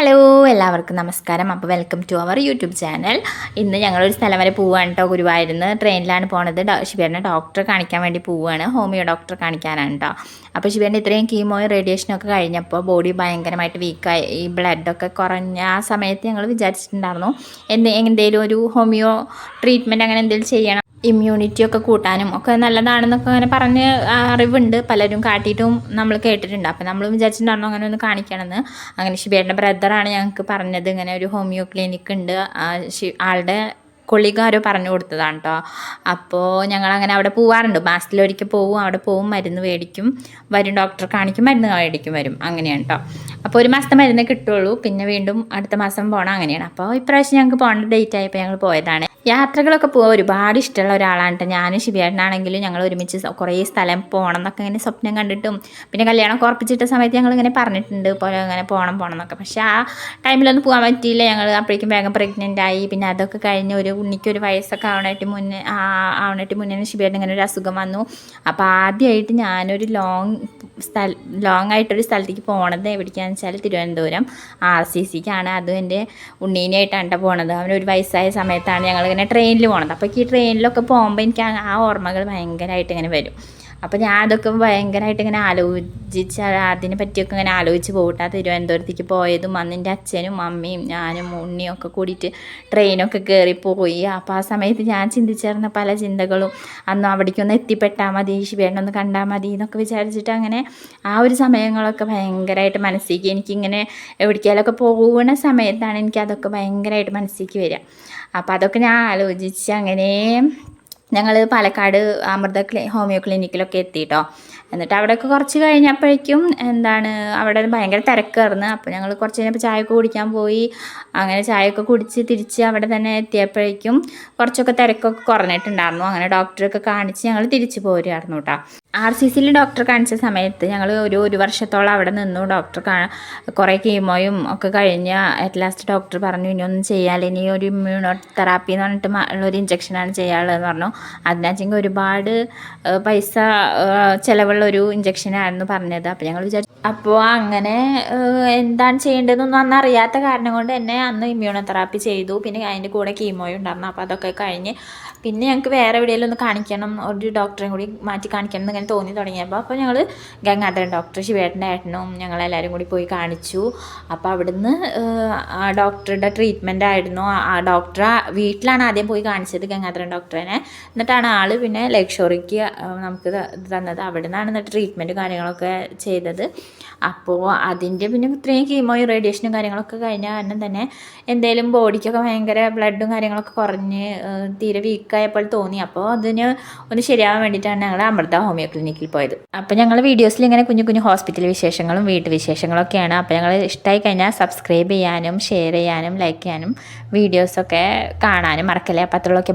Hello എല്ലാവർക്കും നമസ്കാരം. അപ്പോൾ welcome to our YouTube channel ഇന്ന് ഞങ്ങളൊരു സ്ഥലം വരെ പോവുകയാണ് കേട്ടോ ഗുരുവായിരുന്നു ട്രെയിനിലാണ് പോണത്. ശിവേറിനെ ഡോക്ടറെ കാണിക്കാൻ വേണ്ടി പോവുകയാണ് ഹോമിയോ ഡോക്ടറെ കാണിക്കാനാണ് കേട്ടോ അപ്പോൾ ശിവേറിന്റെ ഇത്രയും കീമോയും റേഡിയേഷനൊക്കെ കഴിഞ്ഞപ്പോൾ ബോഡി ഭയങ്കരമായിട്ട് വീക്കായി ഈ ബ്ലഡൊക്കെ കുറഞ്ഞ ആ സമയത്ത് ഞങ്ങൾ വിചാരിച്ചിട്ടുണ്ടായിരുന്നു. എന്ത് എന്തെങ്കിലും ഒരു ഹോമിയോ ട്രീറ്റ്മെന്റ് അങ്ങനെ എന്തെങ്കിലും ചെയ്യണം ഇമ്മ്യൂണിറ്റി ഒക്കെ കൂട്ടാനും ഒക്കെ നല്ലതാണെന്നൊക്കെ അങ്ങനെ പറഞ്ഞ് അറിവുണ്ട്. പലരും കാട്ടിയിട്ടും നമ്മൾ കേട്ടിട്ടുണ്ട്. അപ്പം നമ്മൾ വിചാരിച്ചിട്ടുണ്ടായിരുന്നു അങ്ങനെ ഒന്ന് കാണിക്കണമെന്ന്. അങ്ങനെ ഷിബേട്ടന്റെ ബ്രദറാണ് ഞങ്ങൾക്ക് പറഞ്ഞത്. ഇങ്ങനെ ഒരു ഹോമിയോ ക്ലിനിക്ക് ഉണ്ട്. ആളുടെ കൊള്ളിക പറഞ്ഞു കൊടുത്തതാണ് കേട്ടോ അപ്പോൾ ഞങ്ങൾ അങ്ങനെ അവിടെ പോവാറുണ്ട്. മാസത്തിലൊരിക്കൽ പോവും അവിടെ പോവും മരുന്ന് മേടിക്കും. വരും ഡോക്ടർ കാണിക്കും മരുന്ന് മേടിക്കും വരും. അങ്ങനെയാണ് കേട്ടോ അപ്പോൾ ഒരു മാസത്തെ മരുന്ന് കിട്ടുള്ളൂ. പിന്നെ വീണ്ടും അടുത്ത മാസം പോകണം അങ്ങനെയാണ്. അപ്പോൾ ഇപ്രാവശ്യം ഞങ്ങൾക്ക് പോകേണ്ട ഡേറ്റ് ആയപ്പോൾ ഞങ്ങൾ പോയതാണ്. യാത്രകളൊക്കെ പോകാൻ ഒരുപാട് ഇഷ്ടമുള്ള ഒരാളാണ് കേട്ടോ ഞാനും ശിവയാട്ടനാണെങ്കിലും ഞങ്ങൾ ഒരുമിച്ച് കുറേ സ്ഥലം പോകണം എന്നൊക്കെ ഇങ്ങനെ സ്വപ്നം കണ്ടിട്ടും പിന്നെ കല്യാണം ഉറപ്പിച്ചിട്ട സമയത്ത് ഞങ്ങൾ ഇങ്ങനെ പറഞ്ഞിട്ടുണ്ട് പോലെ ഇങ്ങനെ പോകണം പോകണം എന്നൊക്കെ. പക്ഷേ ആ ടൈമിലൊന്നും പോകാൻ പറ്റിയില്ല. ഞങ്ങൾ അപ്പോഴേക്കും വേഗം പ്രഗ്നന്റ് ആയി. പിന്നെ അതൊക്കെ കഴിഞ്ഞ് ഒരു ഉണ്ണിക്ക് ഒരു വയസ്സൊക്കെ ആവണായിട്ട് മുന്നേ ആവണായിട്ട് മുന്നേ ശിവയായിട്ട് ഇങ്ങനെ ഒരു അസുഖം വന്നു. അപ്പോൾ ആദ്യമായിട്ട് ഞാനൊരു ലോങ് സ്ഥല ലോങ് ആയിട്ടൊരു സ്ഥലത്തേക്ക് പോണത് എവിടേക്കാന്ന് വെച്ചാൽ തിരുവനന്തപുരം. R C സിക്കാണ്. അതും എന്റെ ഉണ്ണീനായിട്ടാണ് കേട്ടോ പോണത്. അവൻ ഒരു വയസ്സായ സമയത്താണ് ഞങ്ങളിങ്ങനെ ട്രെയിനിൽ പോണത്. അപ്പോൾ ഈ ട്രെയിനിലൊക്കെ പോകുമ്പോൾ എനിക്ക് ആ ഓർമ്മകൾ ഭയങ്കരമായിട്ട് ഇങ്ങനെ വരും. അപ്പോൾ ഞാൻ അതൊക്കെ ഭയങ്കരമായിട്ട് ഇങ്ങനെ ആലോചിച്ച് അതിനെ പറ്റിയൊക്കെ ഇങ്ങനെ ആലോചിച്ച് പോകട്ടെ തിരുവനന്തപുരത്തേക്ക് പോയതും അന്ന് എന്റെ അച്ഛനും അമ്മയും ഞാനും ഉണ്ണിയും ഒക്കെ കൂടിയിട്ട് ട്രെയിനൊക്കെ കയറി പോയി. അപ്പോൾ ആ സമയത്ത് ഞാൻ ചിന്തിച്ചിരുന്ന പല ചിന്തകളും അന്ന് അവിടേക്കൊന്ന് എത്തിപ്പെട്ടാൽ മതി ശിവേണ്ണൊന്ന് കണ്ടാൽ മതി എന്നൊക്കെ വിചാരിച്ചിട്ട് അങ്ങനെ ആ ഒരു സമയങ്ങളൊക്കെ ഭയങ്കരമായിട്ട് മനസ്സിലേക്ക് എനിക്കിങ്ങനെ എവിടേക്കാലൊക്കെ പോകുന്ന സമയത്താണ് എനിക്ക് അതൊക്കെ ഭയങ്കരമായിട്ട് മനസ്സിലേക്ക് വരിക. അപ്പോൾ അതൊക്കെ ഞാൻ ആലോചിച്ച് അങ്ങനെ ഞങ്ങൾ പാലക്കാട് അമൃത ക്ലി ഹോമിയോ ക്ലിനിക്കിലൊക്കെ എത്തിയിട്ടോ എന്നിട്ട് അവിടെയൊക്കെ കുറച്ച് കഴിഞ്ഞപ്പോഴേക്കും എന്താണ് അവിടെ ഭയങ്കര തിരക്കായിരുന്നു. അപ്പോൾ ഞങ്ങൾ കുറച്ച് കഴിഞ്ഞപ്പോൾ ചായയൊക്കെ കുടിക്കാൻ പോയി. അങ്ങനെ ചായയൊക്കെ കുടിച്ച് തിരിച്ച് അവിടെ തന്നെ എത്തിയപ്പോഴേക്കും കുറച്ചൊക്കെ തിരക്കൊക്കെ കുറഞ്ഞിട്ടുണ്ടായിരുന്നു. അങ്ങനെ ഡോക്ടറൊക്കെ കാണിച്ച് ഞങ്ങൾ തിരിച്ചു പോരുമായിരുന്നു കേട്ടോ. ആർ സി സിയിൽ ഡോക്ടറെ കാണിച്ച സമയത്ത് ഞങ്ങൾ ഒരു ഒരു വർഷത്തോളം അവിടെ നിന്നു. ഡോക്ടർ കാ കുറേ കീമോയും ഒക്കെ കഴിഞ്ഞ് അറ്റ് ലാസ്റ്റ് ഡോക്ടർ പറഞ്ഞു ഇനി ഒന്നും ചെയ്യാല്ല ഇനി ഒരു ഇമ്മ്യൂണോ തെറാപ്പി എന്ന് പറഞ്ഞിട്ട് ഉള്ളൊരു ഇഞ്ചക്ഷനാണ് ചെയ്യാനുള്ളതെന്ന് പറഞ്ഞു. അതിനാച്ചെങ്കിൽ ഒരുപാട് പൈസ ചിലവുള്ള ഒരു ഇഞ്ചക്ഷനായിരുന്നു പറഞ്ഞത്. അപ്പോൾ ഞങ്ങൾ വിചാരിച്ചു അപ്പോൾ അങ്ങനെ എന്താണ് ചെയ്യേണ്ടതെന്നൊന്നും അന്ന് അറിയാത്ത കാരണം കൊണ്ട് തന്നെ അന്ന് ഇമ്മ്യൂണോ തെറാപ്പി ചെയ്തു. പിന്നെ അതിന്റെ കൂടെ കീമോയും ഉണ്ടായിരുന്നു. അപ്പോൾ അതൊക്കെ കഴിഞ്ഞ് പിന്നെ ഞങ്ങൾക്ക് വേറെ എവിടെയെങ്കിലും ഒന്ന് കാണിക്കണം ഒരു ഡോക്ടറെയും കൂടി മാറ്റി കാണിക്കണം എന്ന് ഇങ്ങനെ തോന്നി തുടങ്ങിയപ്പോൾ അപ്പോൾ ഞങ്ങൾ ഗംഗാധരൻ ഡോക്ടർ ശിവേട്ടന്റെ ഏട്ടനും ഞങ്ങളെല്ലാവരും കൂടി പോയി കാണിച്ചു. അപ്പോൾ അവിടുന്ന് ആ ഡോക്ടറുടെ ട്രീറ്റ്മെന്റ് ആയിരുന്നു. ആ- ഡോക്ടർ വീട്ടിലാണ് ആദ്യം പോയി കാണിച്ചത് ഗംഗാധരൻ ഡോക്ടറിനെ എന്നിട്ടാണ് ആൾ പിന്നെ ലക്ഷോറിക്ക് നമുക്ക് തന്നത്. അവിടെ എന്നിട്ട് ട്രീറ്റ്മെന്റ് കാര്യങ്ങളൊക്കെ ചെയ്തത്. അപ്പോൾ അതിന്റെ പിന്നെ ഇത്രയും കീമോയും റേഡിയേഷനും കാര്യങ്ങളൊക്കെ കഴിഞ്ഞ കാരണം തന്നെ എന്തേലും ബോഡിക്കൊക്കെ ഭയങ്കര ബ്ലഡും കാര്യങ്ങളൊക്കെ കുറഞ്ഞ് തീരെ വീക്കായപ്പോൾ തോന്നി. അപ്പോൾ അതിന് ഒന്ന് ശരിയാവാൻ വേണ്ടിയിട്ടാണ് ഞങ്ങൾ അമൃത ഹോമിയോ ക്ലിനിക്കിൽ പോയത്. അപ്പോൾ ഞങ്ങൾ വീഡിയോസിൽ ഇങ്ങനെ കുഞ്ഞു കുഞ്ഞു ഹോസ്പിറ്റൽ വിശേഷങ്ങളും വീട്ടു വിശേഷങ്ങളൊക്കെയാണ് അപ്പോൾ ഞങ്ങൾ ഇഷ്ടമായി കഴിഞ്ഞാൽ സബ്സ്ക്രൈബ് ചെയ്യാനും ഷെയർ ചെയ്യാനും ലൈക്ക് ചെയ്യാനും വീഡിയോസൊക്കെ കാണാനും മറക്കല്ലേ. അപ്പോൾ അത്രയുള്ളൊക്കെ